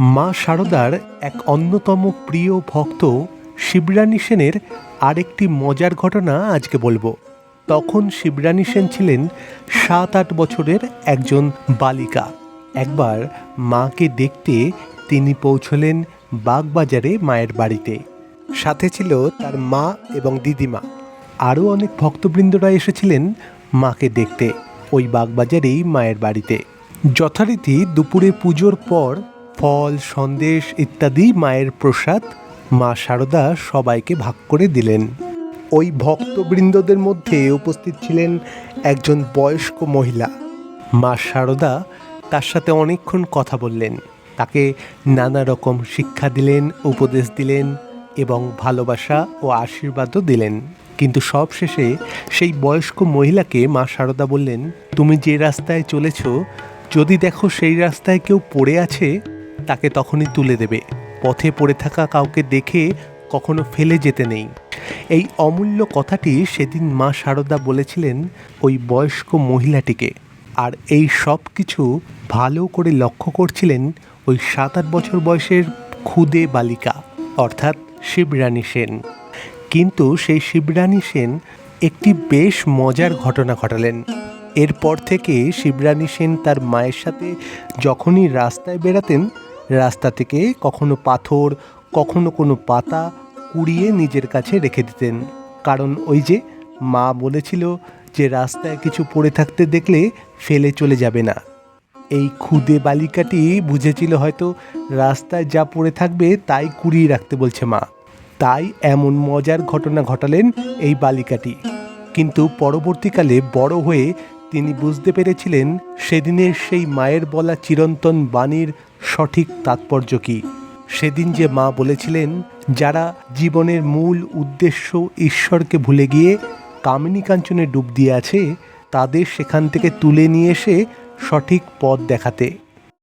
মা শারদার এক অন্যতম প্রিয় ভক্ত শিবরানী সেনের আরেকটি মজার ঘটনা আজকে বলব। তখন শিবরানী সেন ছিলেন সাত আট বছরের একজন বালিকা। একবার মাকে দেখতে তিনি পৌঁছলেন বাগবাজারে মায়ের বাড়িতে। সাথে ছিল তার মা এবং দিদিমা। আরও অনেক ভক্তবৃন্দরা এসেছিলেন মাকে দেখতে ওই বাগবাজারেই মায়ের বাড়িতে। যথারীতি দুপুরে পুজোর পর ফল, সন্দেশ ইত্যাদি মায়ের প্রসাদ মা শারদা সবাইকে ভাগ করে দিলেন। ওই ভক্তবৃন্দদের মধ্যে উপস্থিত ছিলেন একজন বয়স্ক মহিলা। মা শারদা তার সাথে অনেকক্ষণ কথা বললেন। তাকে নানা রকম শিক্ষা দিলেন, উপদেশ দিলেন এবং ভালোবাসা ও আশীর্বাদও দিলেন। কিন্তু সব শেষে সেই বয়স্ক মহিলাকে মা শারদা বললেন, তুমি যে রাস্তায় চলেছ, যদি দেখো সেই রাস্তায় কেউ পড়ে আছে তাকে তখনই তুলে দেবে। পথে পড়ে থাকা কাউকে দেখে কখনো ফেলে যেতে নেই। এই অমূল্য কথাটি সেদিন মা শারদা বলেছিলেন ওই বয়স্ক মহিলাটিকে। আর এই সব কিছু ভালো করে লক্ষ্য করছিলেন ওই সাত আট বছর বয়সের ক্ষুদে বালিকা, অর্থাৎ শিবরানী সেন। কিন্তু সেই শিবরানী সেন একটি বেশ মজার ঘটনা ঘটালেন। এরপর থেকে শিবরানী সেন তার মায়ের সাথে যখনই রাস্তায় বেরাতেন রাস্তা থেকে কখনো পাথর, কখনো কোনো পাতা কুড়িয়ে নিজের কাছে রেখে দিতেন। কারণ ওই যে মা বলেছিল যে রাস্তায় কিছু পড়ে থাকতে দেখলে ফেলে চলে যাবে না। এই ক্ষুদে বালিকাটি বুঝেছিল হয়তো রাস্তায় যা পড়ে থাকবে তাই কুড়িয়ে রাখতে বলছে মা। তাই এমন মজার ঘটনা ঘটালেন এই বালিকাটি। কিন্তু পরবর্তীকালে বড় হয়ে তিনি বুঝতে পেরেছিলেন সেদিনের সেই মায়ের বলা চিরন্তন বাণীর সঠিক তাৎপর্য কী? সেদিন যে মা বলেছিলেন, যারা জীবনের মূল উদ্দেশ্য ঈশ্বরকে ভুলে গিয়ে কামিনী কাঞ্চনে ডুব দিয়ে আছে, তাদের সেখান থেকে তুলে নিয়ে এসে সঠিক পথ দেখাতে।